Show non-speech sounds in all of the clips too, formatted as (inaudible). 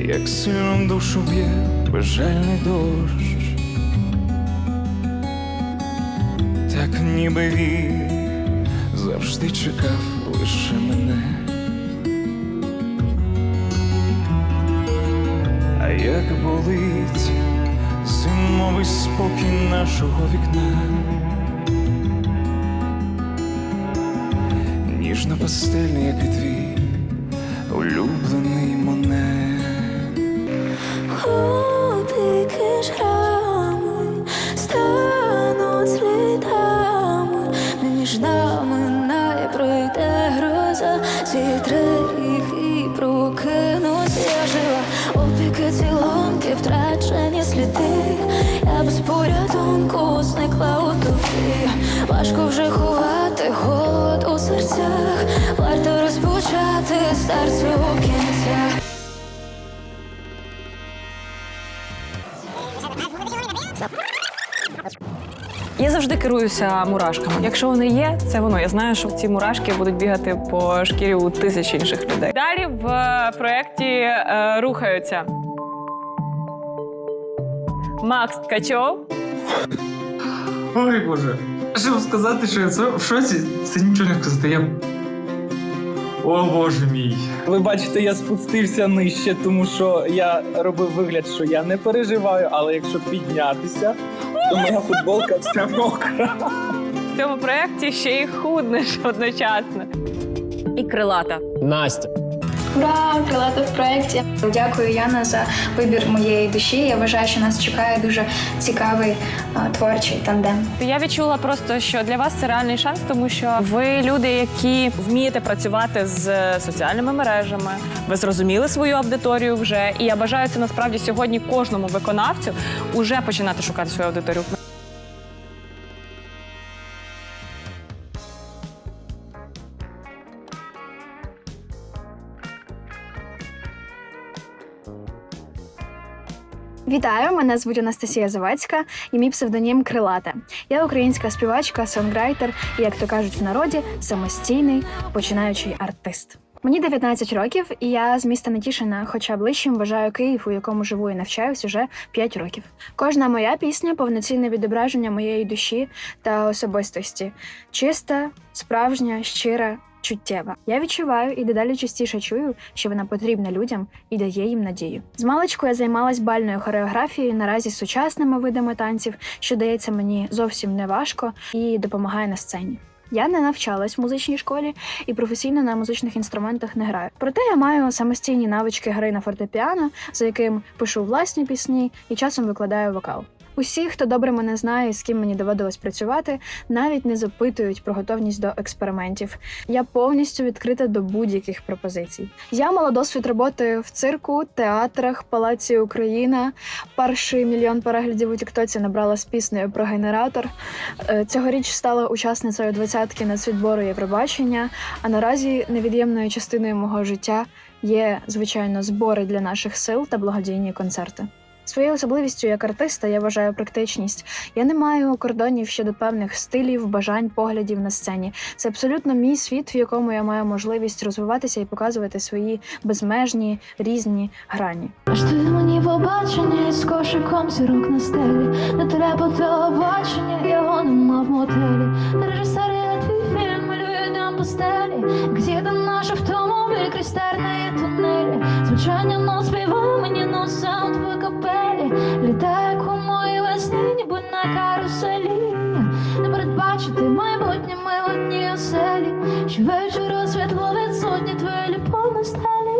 як сильно в душу б'є безжальний дощ. Так ніби він завжди чекав лише мене. А як болить зимовий спокій нашого вікна. Ніжно пастельний, як і твій улюблений пройде гроза, зітре їх і прокинусь я жива. Опіки цілунки, втрачені сліди, я без порятунку зникла у тобі. Важко вже ховати холод у серцях, варто розпочати серце у. Я завжди керуюся мурашками. Якщо вони є, це воно. Я знаю, що ці мурашки будуть бігати по шкірі у тисяч інших людей. Далі в е, проєкті е, рухаються Макс Ткачов, Ой, Боже. Щоб сказати, що я це в шоці, це нічого не сказати. Я. О Боже мій. Ви бачите, я спустився нижче, тому що я робив вигляд, що я не переживаю, але якщо піднятися, моя футболка вся мокра. в цьому проєкті ще й худнеш одночасно. І крилата. Настя. Ура! Крилата в проєкті. Дякую, Яна, за вибір моєї душі. Я вважаю, що нас чекає дуже цікавий а, творчий тандем. Я відчула просто, що для вас це реальний шанс, тому що ви люди, які вмієте працювати з соціальними мережами, ви зрозуміли свою аудиторію вже. І я бажаю це насправді сьогодні кожному виконавцю уже починати шукати свою аудиторію. Вітаю, мене звуть Анастасія Завадська і мій псевдонім Крилата. Я українська співачка, сонграйтер і, як то кажуть в народі, самостійний починаючий артист. Мені 19 років, і я з міста Нетішина, хоча ближчим вважаю Київ, у якому живу і навчаюсь уже 5 років. Кожна моя пісня повноцінне відображення моєї душі та особистості, чиста, справжня, щира. Чуттєва. Я відчуваю і дедалі частіше чую, що вона потрібна людям і дає їм надію. З маличку я займалась бальною хореографією наразі з сучасними видами танців, що дається мені зовсім не важко і допомагає на сцені. Я не навчалась в музичній школі і професійно на музичних інструментах не граю. Проте я маю самостійні навички гри на фортепіано, за яким пишу власні пісні і часом викладаю вокал. Усі, хто добре мене знає, з ким мені доводилось працювати, навіть не запитують про готовність до експериментів. Я повністю відкрита до будь-яких пропозицій. Я мала досвід роботи в цирку, театрах, палаці Україна. Перший мільйон переглядів у Тіктоці набрала з піснею про генератор. Е, Цьогоріч стала учасницею двадцятки нацвідбору Євробачення. А наразі невід'ємною частиною мого життя є, звичайно, збори для наших сил та благодійні концерти. Своєю особливістю як артиста я вважаю практичність. Я не маю кордонів щодо певних стилів, бажань, поглядів на сцені. Це абсолютно мій світ, в якому я маю можливість розвиватися і показувати свої безмежні різні грані. Аж ти мені побачення із кошиком сірок на стелі. Не треба телебачення, його нема в мотелі. Режисер, стелі. Где-то наша автомобіль крізь тернії тунелі. Звучання нот співає мені на саунд в капелі. Літає моїй весні, ніби на каруселі. Не передбачити майбутнє ми в одній оселі. Щовечора світло від сотні твої ліпо на стелі.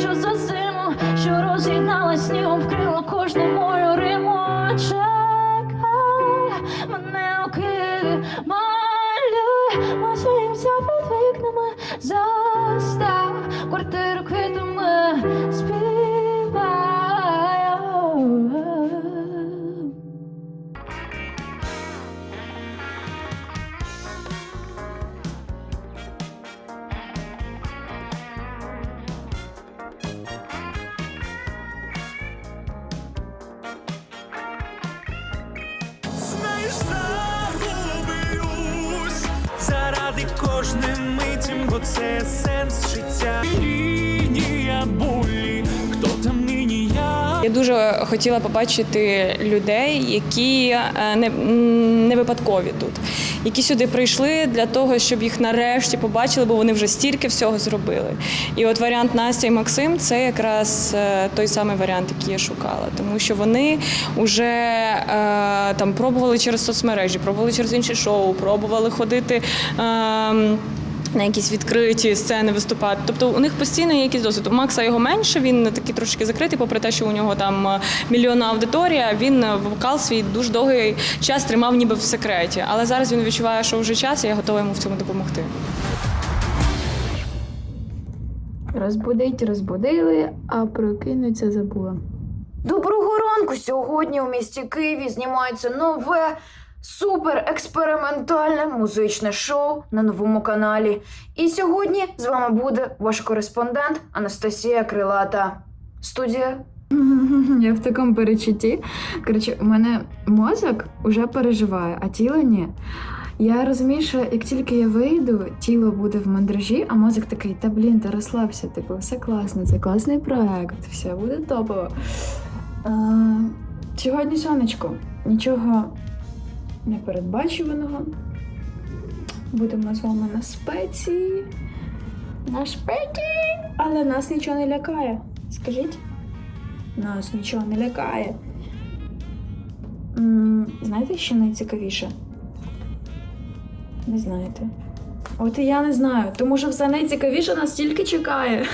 Теплішу за зиму Що роз'єднала снігом, вкрила кожну мою риму кожним митім, бо це сенс життя. Лінія болі, хто там нині я? Я дуже хотіла побачити людей, які е, не, не випадкові тут, які сюди прийшли для того, щоб їх нарешті побачили, бо вони вже стільки всього зробили. І от варіант Настя і Максим це якраз е, той самий варіант, який я шукала, тому що вони вже е, там пробували через соцмережі, пробували через інші шоу, пробували ходити. На якісь відкриті сцени виступати. Тобто у них постійно є якийсь досвід. У Макса його менше, він такий трошки закритий, попри те, що у нього там е, мільйонна аудиторія. Він е, вокал свій дуже довгий час тримав ніби в секреті. Але зараз він відчуває, що вже час, і я готова йому в цьому допомогти. Розбудить, розбудили, а прокинуться забула. Доброго ранку! Сьогодні у місті Києві знімається нове суперекспериментальне музичне шоу на новому каналі. І сьогодні з вами буде ваш кореспондент Анастасія Крилата. Студія (laughs) Я в такому перечутті. Коротше, у мене мозок уже переживає, а тіло ні. Я розумію, що як тільки я вийду, тіло буде в мандражі, а мозок такий, та блін, та розслабся, типу, все класно, це класний проект, все буде топово. А, сьогодні сонечко, нічого непередбачуваного. Будемо з вами на спеції. На спеції, але нас нічого не лякає. Скажіть? Нас нічого не лякає. Знаєте, що найцікавіше? Не знаєте. От і я не знаю, тому що все найцікавіше нас тільки чекає.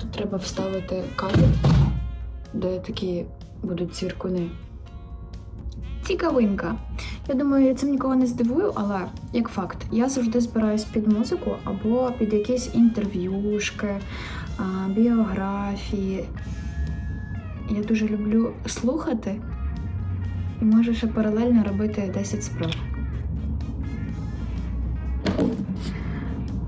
Тут треба вставити кадр, де такі будуть цвіркуни. Цікавинка. Я думаю, я цим нікого не здивую, але як факт, я завжди збираюсь під музику або під якісь інтерв'юшки, біографії. Я дуже люблю слухати і можу ще паралельно робити 10 справ.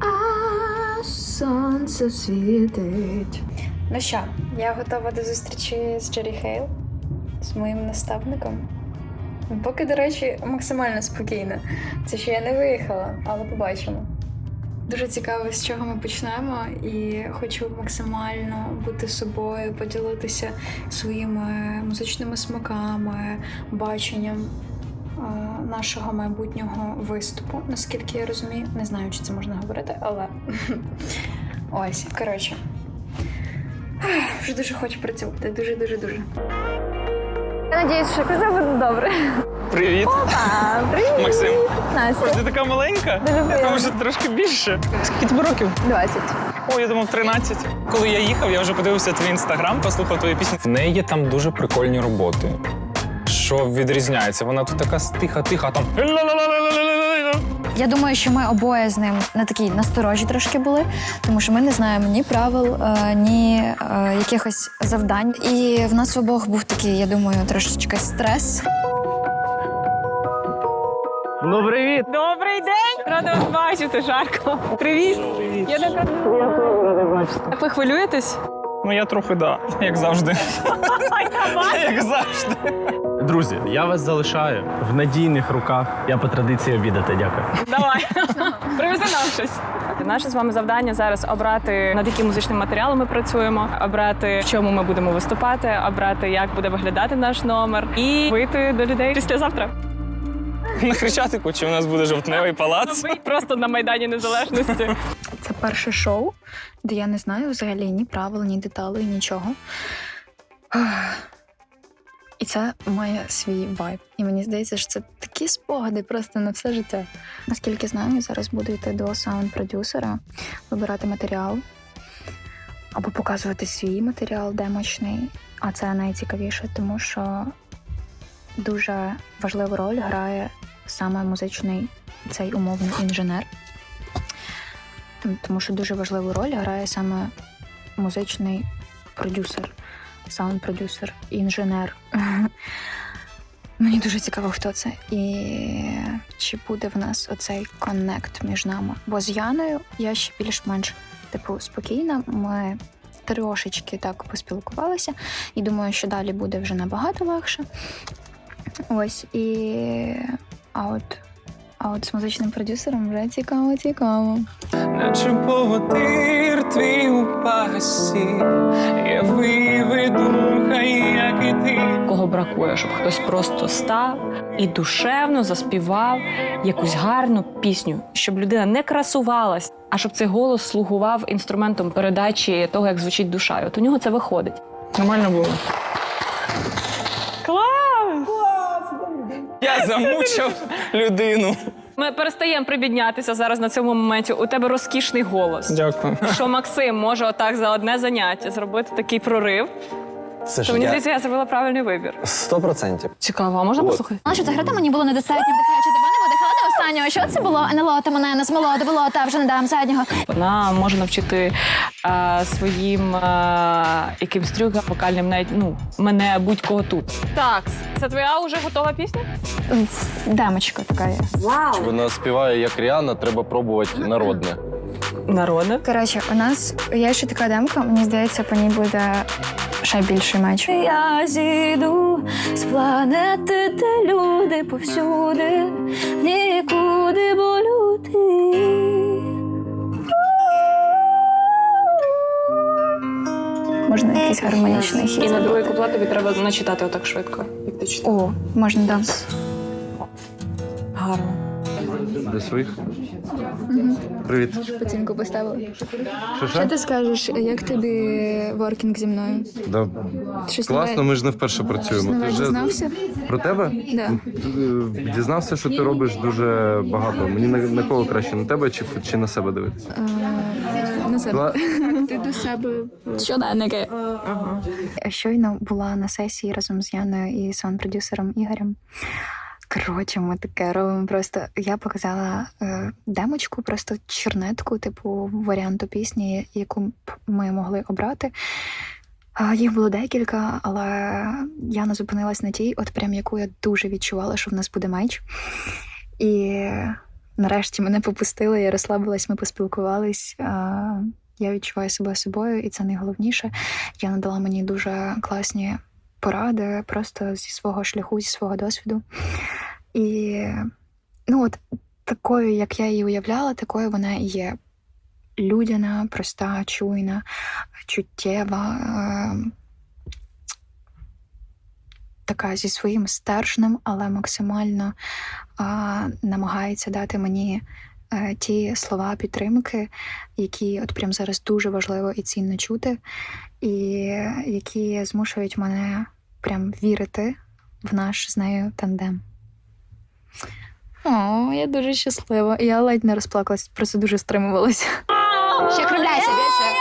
А сонце світить. Ну що, я готова до зустрічі з Джері Хейл, з моїм наставником. Поки, до речі, максимально спокійно. Це ще я не виїхала, але побачимо. Дуже цікаво, з чого ми почнемо, і хочу максимально бути собою, поділитися своїми музичними смаками, баченням е, нашого майбутнього виступу. Наскільки я розумію, не знаю, чи це можна говорити, але (laughs) ось коротше. (sighs) Вже дуже хочу працювати. Дуже, дуже, дуже. Я надіюсь, що все буде добре. Привіт, А, привіт, Максим. Настя. Ти така маленька? Дуже Я приємно. думав, що трошки більше. Скільки тобі років? 20. О, я думав 13. Коли я їхав, я вже подивився твій інстаграм, послухав твої пісні. В неї є там дуже прикольні роботи. Що відрізняється? Вона тут така тиха-тиха, там. Я думаю, що ми обоє з ним на такій насторожі трошки були, тому що ми не знаємо ні правил, е, ні е, якихось завдань. І в нас в обох був такий, я думаю, трошечки стрес. Ну, привіт! Добрий день! Рада вас бачити, жарко. Привіт! Я. Так ви хвилюєтесь? Ну я трохи да, як завжди. (laughs) Як завжди. Друзі, я вас залишаю в надійних руках. Я по традиції обідати. Дякую. Давай, привези нам щось. Наше з вами завдання зараз обрати над яким музичним матеріалом ми працюємо, обрати в чому ми будемо виступати, обрати як буде виглядати наш номер, і вийти до людей післязавтра. На Хрещатику, чи у нас буде жовтневий палац? Просто на майдані незалежності. Це перше шоу, де я не знаю взагалі ні правил, ні деталей, нічого. І це має свій вайб. І мені здається, що це такі спогади просто на все життя. Наскільки знаю, зараз буду йти до саунд-продюсера, вибирати матеріал або показувати свій матеріал демочний. А це найцікавіше, тому що дуже важливу роль грає саме музичний цей умовний інженер. Тому що дуже важливу роль грає саме музичний продюсер, саунд-продюсер, інженер. (laughs) Мені дуже цікаво, хто це. І чи буде в нас оцей коннект між нами. Бо з Яною я ще більш-менш типу спокійна. Ми трошечки так поспілкувалися, і думаю, що далі буде вже набагато легше. Ось і. А от А от з музичним продюсером вже цікаво, цікаво. Наче поводир твій у пасі, я виведу, хай як і ти. Кого бракує, щоб хтось просто став і душевно заспівав якусь гарну пісню, щоб людина не красувалась, а щоб цей голос слугував інструментом передачі того, як звучить душа. І от у нього це виходить. Нормально було. Клас! Я замучив людину. Ми перестаємо прибіднятися зараз на цьому моменті. У тебе розкішний голос. Дякую. Що Максим може отак за одне заняття зробити такий прорив. Це То мені здається, я зробила правильний вибір. Сто процентів. Цікаво, а можна послухати? Але що ця грата мені було недостатньо вдихаючи до мене, останнього. Що це було? Не лота мене, не смоло, довело, та вже не дам заднього. Вона може навчити а, своїм а, якимсь трюкам вокальним навіть ну мене будь-кого тут. Так, це твоя вже готова пісня? Дамочка така є. Вона співає як Ріана, треба пробувати народне. Народне. Коротше, у нас є ще така демка, мені здається, по ній буде ще більший меч. Я зійду з планети, де люди повсюди, нікуди бо люди. Можна якийсь гармонічний хід. І на другий куплет тобі треба начитати отак швидко, як ти читав. О, можна, да. Гарно. До своїх? Привіт. Оцінку поставили. Що Що ти скажеш, як тобі воркінг зі мною? Да. Щось Класно, нове, ми ж не вперше працюємо. нове дізнався? про тебе? Да. Е, Дізнався, що ти робиш дуже багато. Мені на, на кого краще на тебе чи, чи на себе дивитися? На себе. Кла- Ти до себе щоденники. Щойно була на сесії разом з Яною і саунд-продюсером Ігорем. Коротше, ми таке робимо. Просто я показала е, демочку, просто чернетку, типу варіанту пісні, яку б ми могли обрати. А, їх було декілька, але Яна зупинилась на тій, от прям яку я дуже відчувала, що в нас буде меч. І нарешті мене попустили, я розслабилась, ми поспілкувались. А, я відчуваю себе собою, і це найголовніше. Я надала мені дуже класні поради просто зі свого шляху, зі свого досвіду. І ну от такою, як я її уявляла, такою вона і є. Людяна, проста, чуйна, чуттєва, е- така зі своїм стержнем, але максимально е- намагається дати мені е, ті слова підтримки, які от прям зараз дуже важливо і цінно чути, і які змушують мене прям вірити в наш з нею тандем. О, я дуже щаслива. Я ледь не розплакалась, просто дуже стримувалася. Ще кривляйся більше.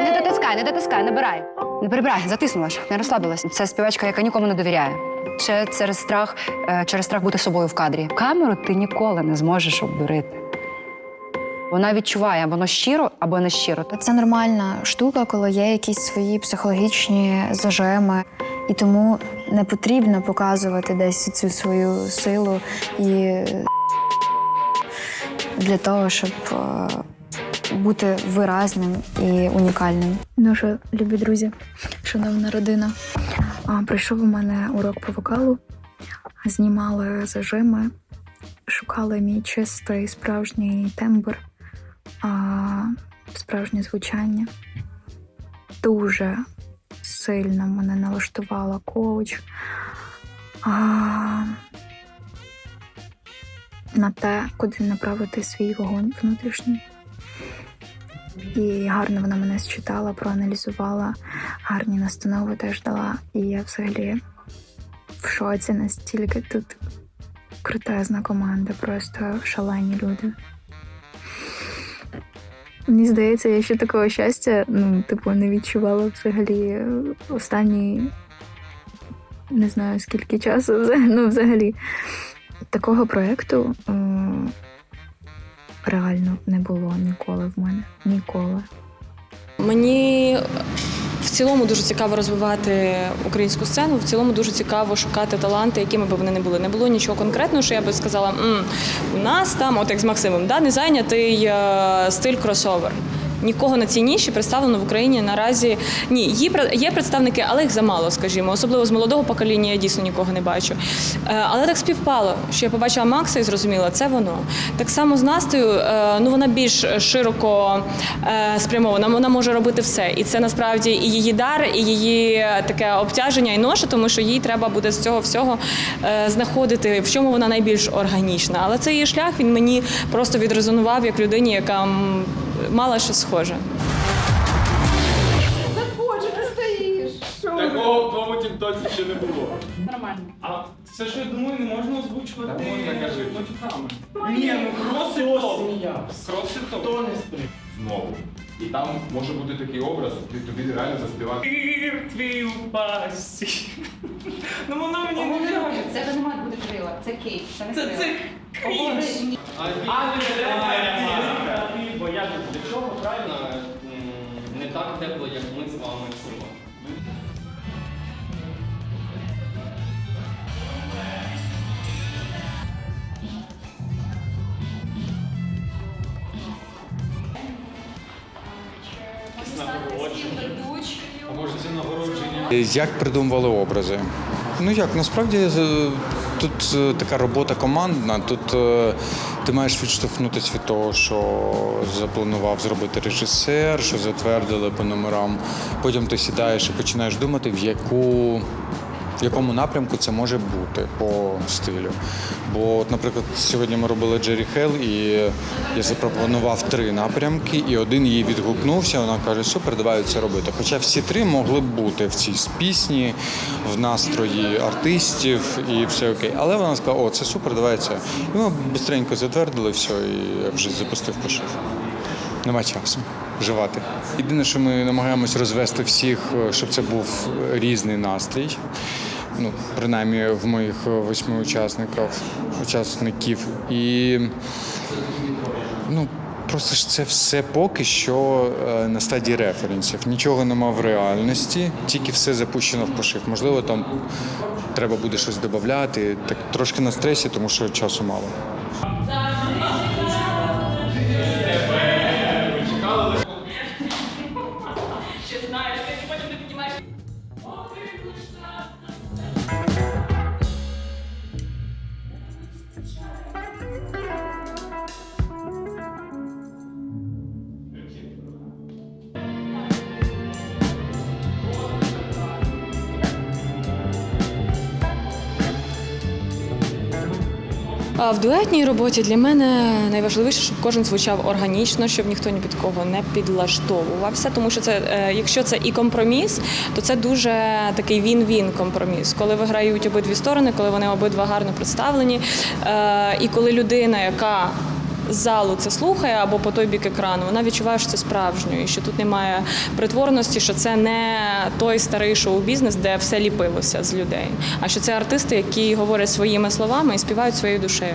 Не дотискай, не дотискай, набирай. Не перебирай, затиснула не розслабилась. Це співачка, яка нікому не довіряє. Це через страх, е, через страх бути собою в кадрі. Камеру ти ніколи не зможеш обдурити. Вона відчуває, воно щиро або не щиро. Це нормальна штука, коли є якісь свої психологічні зажими, і тому не потрібно показувати десь цю свою силу і для того, щоб е, бути виразним і унікальним. Ну що, любі друзі, шановна родина, прийшов у мене урок по вокалу, знімали зажими, шукали мій чистий справжній тембр, справжнє звучання. Дуже сильно мене налаштувала коуч. А, на те, куди направити свій вогонь внутрішній. І гарно вона мене считала, проаналізувала, гарні настанови теж дала. І я взагалі в шоці настільки тут крутезна команда, просто шалені люди. Мені здається, я ще такого щастя, ну, типу, не відчувала взагалі е, останні не знаю скільки часу, (laughs) ну, взагалі. Такого проєкту е, реально не було ніколи в мене. Ніколи. Мені в цілому дуже цікаво розвивати українську сцену. В цілому дуже цікаво шукати таланти, якими б вони не були. Не було нічого конкретного, що я би сказала, М, у нас там, от як з Максимом, да, не зайнятий е, стиль кросовер. Нікого на цій ніші представлено в Україні наразі ні. Є, є представники, але їх замало, скажімо. Особливо з молодого покоління я дійсно нікого не бачу. Е, Але так співпало, що я побачила Макса і зрозуміла, це воно. Так само з Настею, е, ну вона більш широко е, спрямована, вона може робити все. І це насправді і її дар, і її таке обтяження і ноша, тому що їй треба буде з цього всього знаходити, в чому вона найбільш органічна. Але це її шлях, він мені просто відрезонував як людині, яка м, мала щось схоже. Такого в твоєму тіктоці ще не було. Нормально. А це що я думаю, не можна озвучувати. Можна кажи. Ні, ну кросито. Кросито. Хто не сприв? знову. І там може бути такий образ, ти тобі реально заспівати. Вір твій у пасті. Ну воно мені не каже. Це не має бути крила, це кейк. Це не Це це крінж. Бо чого правильно не так тепло, як ми з вами сьогодні. Як придумували образи? Ну як насправді е, тут е, така робота командна. Тут е, ти маєш відштовхнутися від того, що запланував зробити режисер, що затвердили по номерам. Потім ти сідаєш і починаєш думати, в яку. В якому напрямку це може бути по стилю? Бо, от, наприклад, сьогодні ми робили Джері Хелл, і я запропонував три напрямки, і один їй відгукнувся. Вона каже: супер, давай це робити. Хоча всі три могли б бути в цій пісні, в настрої артистів і все окей. Але вона сказала, о, це супер, давай це. І ми швидко затвердили все, і я вже запустив пошив. Нема часу вживати. Єдине, що ми намагаємось розвести всіх, е, щоб це був різний настрій. Ну, принаймні в моїх е, восьми учасників, учасників. І ну, просто ж це все поки що е, на стадії референсів. Нічого нема в реальності, тільки все запущено в пошив. Можливо, там треба буде щось додати. Так трошки на стресі, тому що часу мало. А В дуетній роботі для мене найважливіше, щоб кожен звучав органічно, щоб ніхто ні під кого не підлаштовувався. Тому що це, е, якщо це і компроміс, то це дуже такий він-він компроміс, коли виграють обидві сторони, коли вони обидва гарно представлені. Е, І коли людина, яка з залу це слухає або по той бік екрану, вона відчуває, що це справжньо, і що тут немає притворності, що це не той старий шоу-бізнес, де все ліпилося з людей, а що це артисти, які говорять своїми словами і співають своєю душею.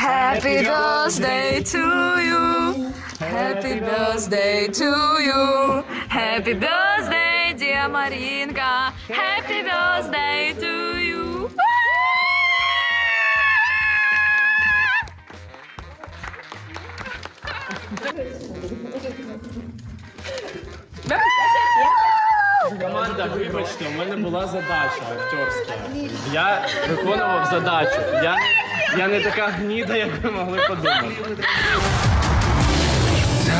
Happy birthday to you. Happy birthday to you. Happy birthday, dear Марінка. Happy birthday to you. Команда, вибачте, у мене була задача акторська. Я виконував задачу. Я, я не така гніда, як ви могли подумати.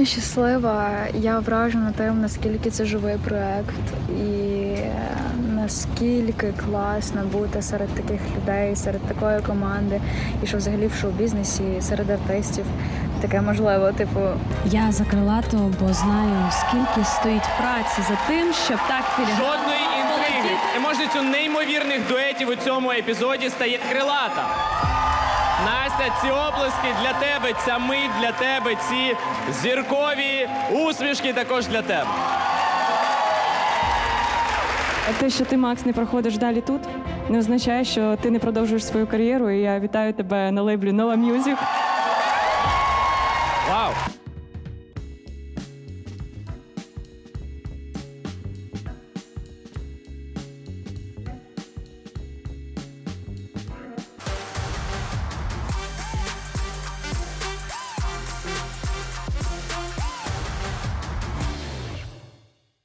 Максимально щаслива. Я вражена тим, наскільки це живий проект, і наскільки класно бути серед таких людей, серед такої команди, і що взагалі в шоу-бізнесі серед артистів таке можливо. Типу, Я за крилато, бо знаю, скільки стоїть праці за тим, щоб так філігранно Жодної інтриги. Еможницю неймовірних дуетів у цьому епізоді стає крилата. Настя, ці облиски для тебе, ця мить для тебе, ці зіркові усмішки також для тебе. Те, що ти, Макс, не проходиш далі тут, не означає, що ти не продовжуєш свою кар'єру. І я вітаю тебе на лейблі Nova Music.